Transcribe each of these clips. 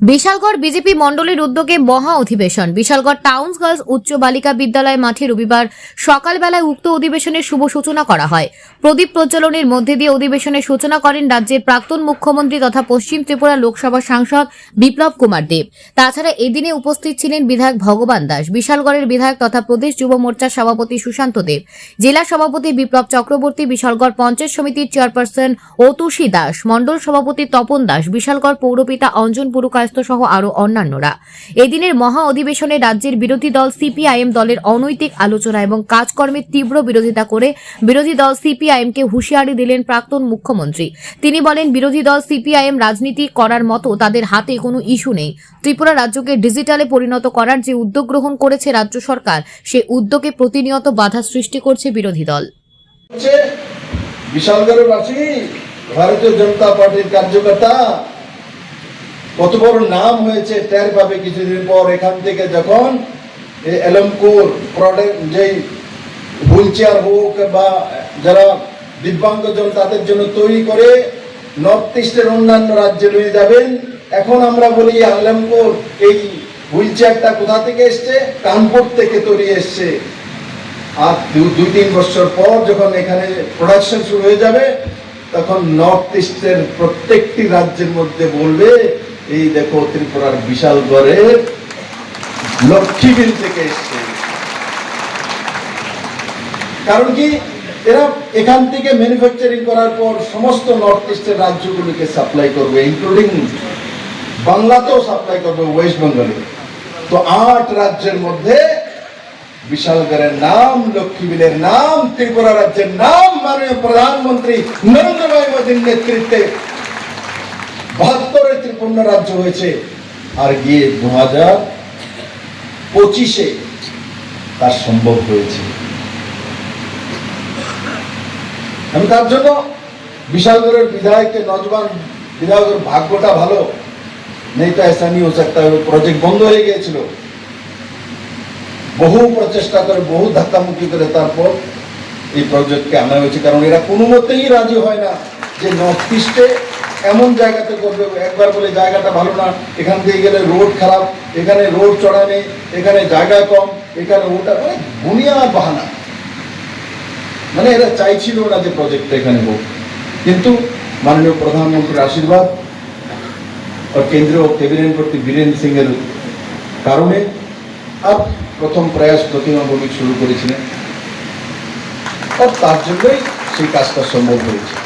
Bishalgarh BJP মণ্ডলের উদ্যোগে মহা অধিবেশন। বিশালগড় টাউন্স গার্লস উচ্চ বালিকা বিদ্যালয় মাঠে রবিবার সকালবেলায় উক্ত অধিবেশনের শুভ সূচনা করা হয়। প্রদীপ প্রজ্বলনের মধ্যে দিয়ে অধিবেশনের সূচনা করেন রাজ্যের প্রাক্তন মুখ্যমন্ত্রী তথা পশ্চিম ত্রিপুরা লোকসভা সাংসদ বিপ্লব কুমার দেব। তাছাড়া এদিনে উপস্থিত ছিলেন বিধায়ক ভগবান দাস, বিশালগড়ের বিধায়ক তথা প্রদেশ যুব মোর্চার সভাপতি সুশান্ত দেব, জেলা সভাপতি বিপ্লব চক্রবর্তী, বিশালগড় পঞ্চায়েত সমিতির চেয়ারপারসন অতুষী দাস, মণ্ডল সভাপতি তপন দাস, বিশালগড় পৌরপিতা অঞ্জন পুরকায়স্থ সহ আরও অন্যান্যরা। এদিনের মহা অধিবেশনে রাজ্যের বিরোধী দল সিপিআইএম দলের অনৈতিক আলোচনা এবং কাজকর্মের তীব্র বিরোধিতা করে বিরোধী দল সিপিআইএমকে হুঁশিয়ারি দিলেন প্রাক্তন মুখ্যমন্ত্রী। তিনি বলেন, বিরোধী দল সিপিআইএম রাজনীতি করার মতো তাদের হাতে কোনো ইস্যু নেই। ত্রিপুরা রাজ্যকে ডিজিটালে পরিণত করার যে উদ্যোগ গ্রহণ করেছে রাজ্য সরকার, সে উদ্যোগে প্রতিনিয়ত বাধা সৃষ্টি করছে বিরোধী দল। হচ্ছে বিশালগড়ের বাসী ভারতীয় জনতা পার্টির কার্যকর্তা কত বড় নাম হয়েছে, টের পাবে কিছুদিন পর এখান থেকে যখন এই এলমপুর প্রোডাক্ট যেই হুইল চেয়ার হোক বা যারা দিব্যাঙ্গজন তাদের জন্য তৈরি করে নর্থ ইস্টের অন্যান্য রাজ্যে নিয়ে যাবেন। এখন আমরা বলি আলমপুর এই হুইল চেয়ারটা কোথা থেকে এসছে? কানপুর থেকে তৈরি এসছে। আর দুই, তিন বছর পর যখন এখানে প্রোডাকশন শুরু হয়ে যাবে, তখন নর্থ ইস্টের প্রত্যেকটি রাজ্যের মধ্যে বলবে এই দেখো ত্রিপুরার বিশালগড়ের লক্ষ্মীবিল থেকে এসছে। কারণ কি, এরা এখান থেকে ম্যানুফ্যাকচারিং করার পর সমস্ত নর্থ ইস্টের রাজ্যগুলিকে সাপ্লাই করবে ইনক্লুডিং বাংলাতেও সাপ্লাই করবে ওয়েস্ট বেঙ্গলে তো আট রাজ্যের মধ্যে বিশালগড়ের নাম, লক্ষ্মীবিলের নাম, ত্রিপুরা রাজ্যের নাম, মাননীয় প্রধানমন্ত্রী নরেন্দ্র ভাই মোদীর নেতৃত্বে বাহাত্তরের পণ্য রাজ্য হয়েছে। আর গিয়ে দু হাজার পঁচিশে তার সম্ভব হয়েছে। আমি তার জন্য বিশালগড়ের বিধায়ককে নজবান বিধায়কের ভাগ্যটা ভালো নেতা তো এসা নিয়ে প্রজেক্ট বন্ধ হয়ে গিয়েছিল। বহু প্রচেষ্টা করে, বহু ধাক্কামুক্তি করে তারপর এই প্রজেক্টকে আনা হয়েছে। কারণ এরা কোনো মতেই রাজি হয় না যে নর্থ ইস্টে এমন জায়গাতে করবে, একবার বলে জায়গাটা ভালো না, এখান দিয়ে গেলে রোড খারাপ, এখানে রোড চড়া নেই, এখানে জায়গা কম, এখানে ওটা মানে বুনিয়াদ বাহানা। মানে এরা চাইছিল না যে প্রজেক্টটা এখানে হোক। কিন্তু মাননীয় প্রধানমন্ত্রীর আশীর্বাদ और কেন্দ্রীয় মন্ত্রী বীরেন সিং এর কারণে আর প্রথম প্রয়াস প্রতিমা ভৌমিক শুরু করেছিলেন। আর তার জন্যই সেই কাজটা সম্ভব হয়েছে।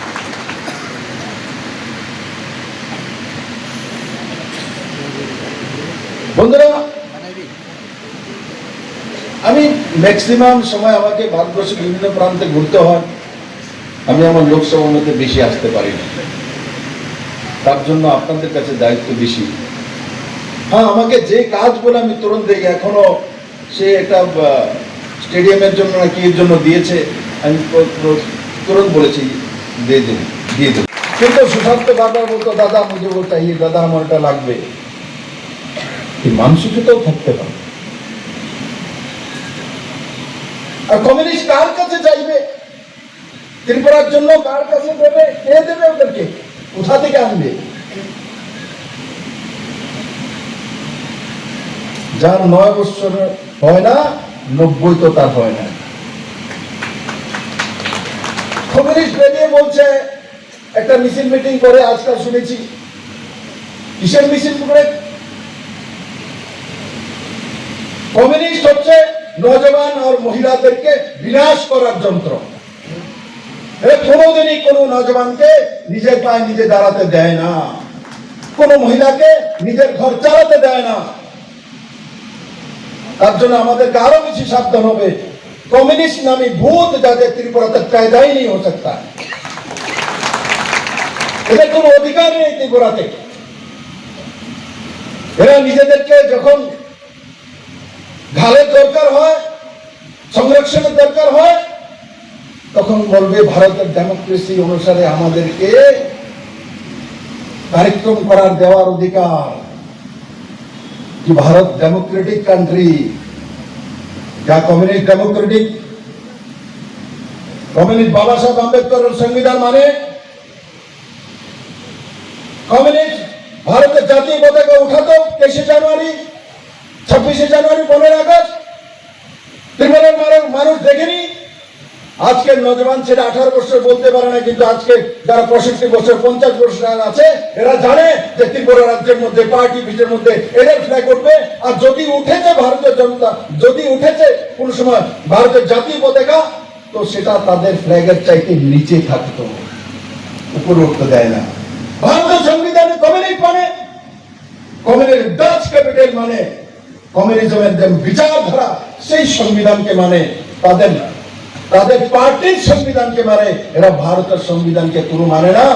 বন্ধুরা, আমি ম্যাক্সিমাম সময় আমাকে ভারতবর্ষের বিভিন্ন প্রান্তে ঘুরতে হয়। আমি আমার লোকসভার মধ্যে বেশি আসতে পারি না। তার জন্য আপনাদের কাছে দায়িত্ব বেশি। হ্যাঁ আমাকে যে কাজ বলে আমি তুরন্ত দিই এখনও সে একটা স্টেডিয়ামের জন্য না কি এর জন্য দিয়েছে, আমি তুরন্ত বলেছি, দিয়ে দেব দিয়ে দেব কিন্তু সুশান্ত বারবার বলতো দাদা মুঝে চাইয়ে দাদা আমার লাগবে। এই মানসিকতাও থাকতে পারে। আর কমিউনিস্ট কার কাছে চাইবে ত্রিপুরার জন্য কার কাছে দেবে? কে দেবে ওদেরকে? কোথা থেকে আনবে? যার নয় বছর হয় না, নব্বই তো তার হয় না। কমিউনিস্ট বেরিয়ে বলছে, একটা মিছিল মিটিং করে, আজকাল শুনেছি। কিসের মিছিল করে? কমিউনিস্ট হচ্ছে নজওয়ান আর মহিলাদেরকে বিনাশ করার যন্ত্র এরা কোনোদিনই কোনো নজওয়ানকে নিজের পায়ে নিজে দাঁড়াতে দেয় না কোনো মহিলাকে নিজের ঘর চালাতে দেয় না তার জন্য আমাদেরকে আরো বেশি সাবধান হবে কমিউনিস্ট নামে ভূত যাতে ত্রিপুরা তক पैदा ही नहीं हो सकता এদের কোনো অধিকার নেই ত্রিপুরাতে এরা নিজেদেরকে যখন ঢালের দরকার হয়, সংরক্ষণের দরকার হয়, তখন বলবে ভারতের ডেমোক্রেসি অনুসারে আমাদেরকে কার্যক্রম করার দেওয়ার অধিকার। কি ভারত ডেমোক্রেটিক কান্ট্রি যা communist democratic communist Baba Saheb আম্বেদকরের সংবিধান মানে? কমিউনিস্ট ভারতের জাতীয় পতাকা উঠাত তেইশে জানুয়ারি। ছাব্বিশে জানুয়ারি পনেরো আগস্ট। ত্রিপুরার মানুষ মানুষ দেখেনি। আজকের নজওয়ান ছেলে আঠারো বছর বলতে পারে না, কিন্তু আজকে যারা পঁয়ষট্টি বছর, পঞ্চাশ বছর আছে, এরা জানে যে ত্রিপুরা রাজ্যের মধ্যে, পার্টি পিঠের মধ্যে এদের ফ্ল্যাগ উঠবে। আর যদি উঠেছে ভারতীয় জনতা, যদি উঠেছে কোন সময় ভারতের জাতীয় পতাকা, তো সেটা তাদের ফ্ল্যাগের চাইতে নিচে থাকতো। উপরে উঠতে দেয় না। ভারতের সংবিধানে কমিউনিস্ট মানে কমিউনিস্ট ডাচ ক্যাপিটাল মানে কমিউনিজমের যে বিচারধারা, সেই সংবিধানকে মানে তাদের তাদের পার্টির সংবিধানকে মানে এরা ভারতের সংবিধানকে কোনো মানে না।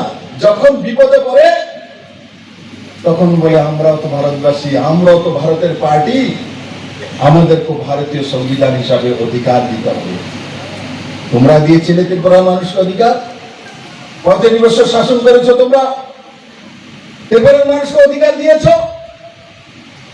যখন বিপদে পড়ে, তখন বলে, আমরাও তো ভারতবাসী, আমরাও তো ভারতের পার্টি। আমাদেরকে ভারতীয় সংবিধান হিসাবে অধিকার দিতে হবে। তোমরা দিয়েছিলে ত্রিপুরা মানুষকে অধিকার? কতদিন বছর শাসন করেছ তোমরা? ত্রিপুরার মানুষকে অধিকার দিয়েছ?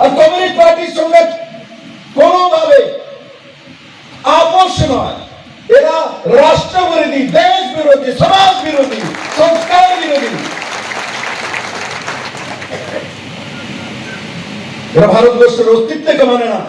আর কমিউনিস্ট পার্টির সঙ্গে কোনোভাবে আপোষ নয়। এরা রাষ্ট্র বিরোধী দেশ বিরোধী সমাজ বিরোধী সংস্কার বিরোধী এরা ভারতবর্ষের অস্তিত্বকে মানে না।